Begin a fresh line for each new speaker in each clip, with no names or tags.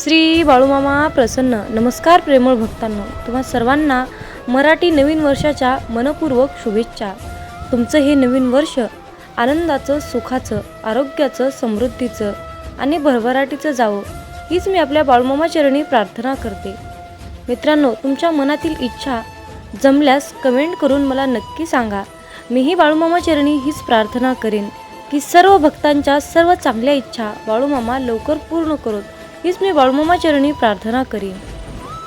श्री बाळूमामा प्रसन्न. नमस्कार प्रेमळ भक्तांनो. तुम्हा सर्वांना मराठी नवीन वर्षाच्या मनपूर्वक शुभेच्छा. तुमचं हे नवीन वर्ष आनंदाचं सुखाचं आरोग्याचं समृद्धीचं आणि भरभराटीचं जावं हीच मी आपल्या बाळूमामा चरणी प्रार्थना करते. मित्रांनो तुमच्या मनातील इच्छा जमल्यास कमेंट करून मला नक्की सांगा. मीही बाळूमामा चरणी हीच प्रार्थना करेन की सर्व भक्तांच्या सर्व चांगल्या इच्छा बाळूमामा लवकर पूर्ण करोत. हीच मी बाळूमामा चरणी प्रार्थना करीन.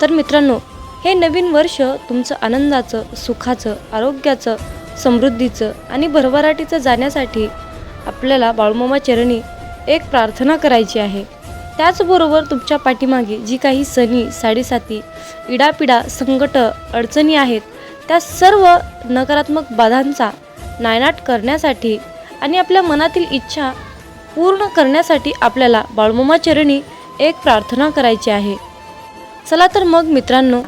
तर मित्रांनो हे नवीन वर्ष तुमचं आनंदाचं सुखाचं आरोग्याचं समृद्धीचं आणि भरभराटीचं जाण्यासाठी आपल्याला बाळूमामा चरणी एक प्रार्थना करायची आहे. त्याचबरोबर तुमच्या पाठीमागे जी काही सणी साडेसाती इडापिडा संकट अडचणी आहेत त्या सर्व नकारात्मक बाधांचा नायनाट करण्यासाठी आणि आपल्या मनातील इच्छा पूर्ण करण्यासाठी आपल्याला बाळूमामा चरणी एक प्रार्थना करायची आहे. चला तर मग मित्रांनो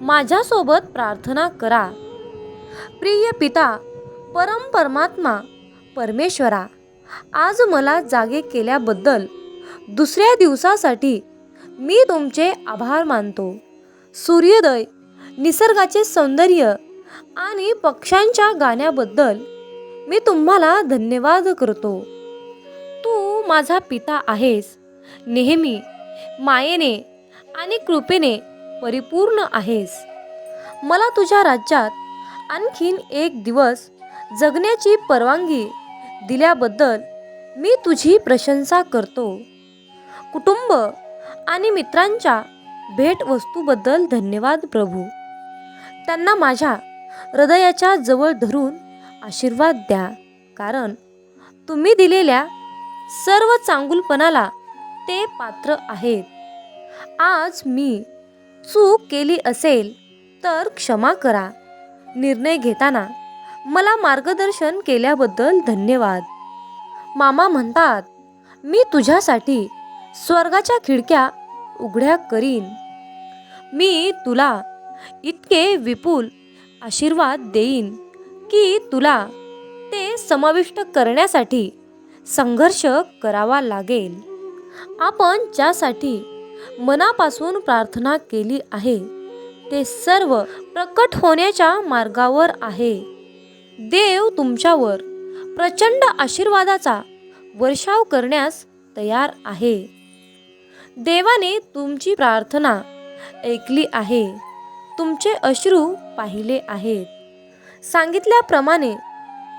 माझ्यासोबत प्रार्थना करा. प्रिय पिता परम परमात्मा परमेश्वरा आज मला जागे केल्याबद्दल दुसऱ्या दिवसासाठी मी तुमचे आभार मानतो. सूर्योदय निसर्गाचे सौंदर्य आणि पक्ष्यांच्या गाण्याबद्दल मी तुम्हाला धन्यवाद करतो. तू माझा पिता आहेस. नेहमी मायेने आणि कृपेने परिपूर्ण आहेस. मला तुझ्या राज्यात आणखीन एक दिवस जगण्याची परवानगी दिल्याबद्दल मी तुझी प्रशंसा करतो. कुटुंब आणि मित्रांच्या भेटवस्तूबद्दल धन्यवाद प्रभू. त्यांना माझ्या हृदयाच्या जवळ धरून आशीर्वाद द्या कारण तुम्ही दिलेल्या सर्व चांगुलपणाला ते पात्र आहेत. आज मी चूक केली असेल तर क्षमा करा. निर्णय घेताना मला मार्गदर्शन केल्याबद्दल धन्यवाद. मामा म्हणतात मी तुझ्यासाठी स्वर्गाच्या खिडक्या उघड्या करीन. मी तुला इतके विपुल आशीर्वाद देईन की तुला ते समाविष्ट करण्यासाठी संघर्ष करावा लागेल. आपण ज्यासाठी मनापासून प्रार्थना केली आहे ते सर्व प्रकट होण्याच्या मार्गावर आहे. देव तुमच्यावर प्रचंड आशीर्वादाचा वर्षाव करण्यास तयार आहे. देवाने तुमची प्रार्थना ऐकली आहे. तुमचे अश्रू पाहिले आहेत. सांगितल्याप्रमाणे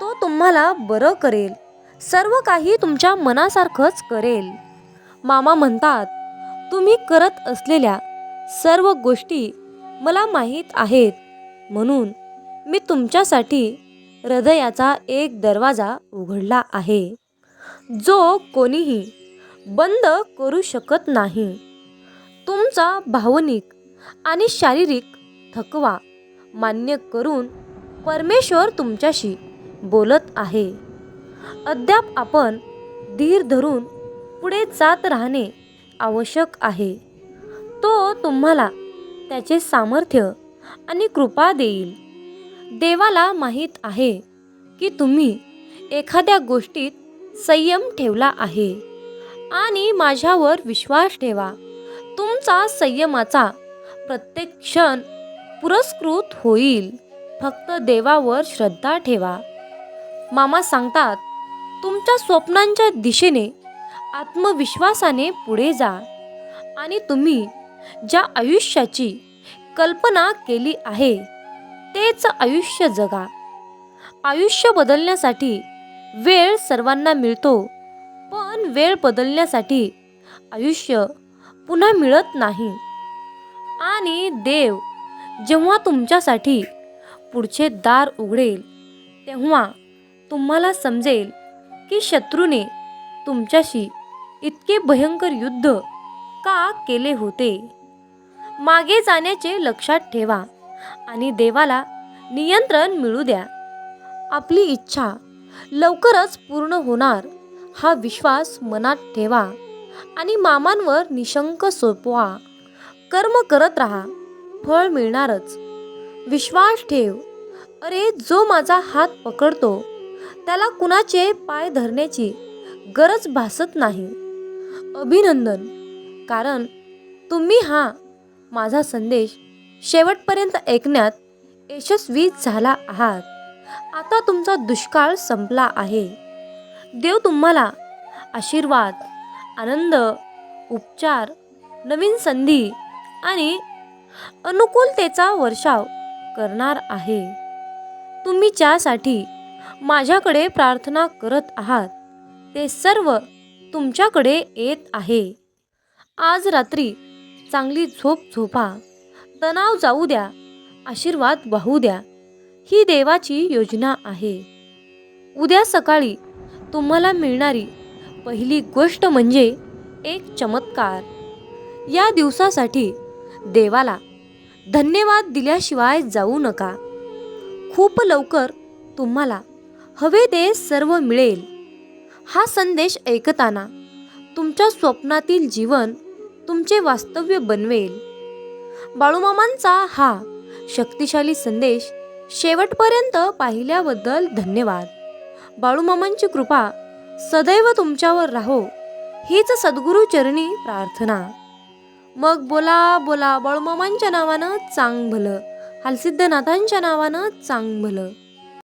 तो तुम्हाला बरं करेल. सर्व काही तुमच्या मनासारखंच करेल. मामा म्हणतात तुम्ही करत असलेल्या सर्व गोष्टी मला माहीत आहेत. म्हणून मी तुमच्यासाठी हृदयाचा एक दरवाजा उघडला आहे. जो कोणीही बंद करू शकत नाही. तुमचा भावनिक आणि शारीरिक थकवा मान्य करून परमेश्वर तुमच्याशी बोलत आहे. अद्याप आपण धीर धरून पुढे जात राहणे आवश्यक आहे. तो तुम्हाला त्याचे सामर्थ्य आणि कृपा देईल. देवाला माहीत आहे की तुम्ही एखाद्या गोष्टीत संयम ठेवला आहे आणि माझ्यावर विश्वास ठेवा. तुमचा संयमाचा प्रत्येक क्षण पुरस्कृत होईल. फक्त देवावर श्रद्धा ठेवा. मामा सांगतात तुमच्या स्वप्नांच्या दिशेने आत्मविश्वासाने पुढे जा. आणि तुम्ही ज्या आयुष्याची कल्पना केली आहे तेच आयुष्य जगा. आयुष्य बदलण्यासाठी वेळ सर्वांना मिळतो पण वेळ बदलण्यासाठी आयुष्य पुन्हा मिळत नाही. आणि देव जेव्हा तुमच्यासाठी पुढचे दार उघडेल तेव्हा तुम्हाला समजेल की शत्रूने तुमच्याशी इतके भयंकर युद्ध का केले होते? मागे जाण्याचे लक्षात ठेवा आणि देवाला नियंत्रण मिळू द्या. आपली इच्छा लवकरच पूर्ण होणार हा विश्वास मनात ठेवा आणि मामांवर निशंक सोपवा. कर्म करत राहा फळ मिळणारच. विश्वास ठेव अरे जो माझा हात पकडतो त्याला कुणाचे पाय धरण्याची गरज भासत नाही. अभिनंदन. कारण तुम्ही हा माझा संदेश शेवटपर्यंत ऐकण्यात यशस्वी झाला आहात. आता तुमचा दुष्काळ संपला आहे. देव तुम्हाला आशीर्वाद आनंद उपचार नवीन संधी आणि अनुकूलतेचा वर्षाव करणार आहे. तुम्ही ज्यासाठी माझ्याकडे प्रार्थना करत आहात ते सर्व तुमच्याकडे येत आहे. आज रात्री चांगली झोप झोपा. तणाव जाऊ द्या. आशीर्वाद वाहू द्या. ही देवाची योजना आहे. उद्या सकाळी तुम्हाला मिळणारी पहिली गोष्ट म्हणजे एक चमत्कार. या दिवसासाठी देवाला धन्यवाद दिल्याशिवाय जाऊ नका. खूप लवकर तुम्हाला हवे ते सर्व मिळेल. हा संदेश ऐकताना तुमच्या स्वप्नातील जीवन तुमचे वास्तव्य बनवेल. बाळूमामांचा हा शक्तिशाली संदेश शेवटपर्यंत पाहिल्याबद्दल धन्यवाद. बाळूमामांची कृपा सदैव तुमच्यावर राहो हीच सद्गुरू चरणी प्रार्थना. मग बोला बोला बाळूमामांच्या नावानं चांग भलं हालसिद्धनाथांच्या नावानं चांग भलं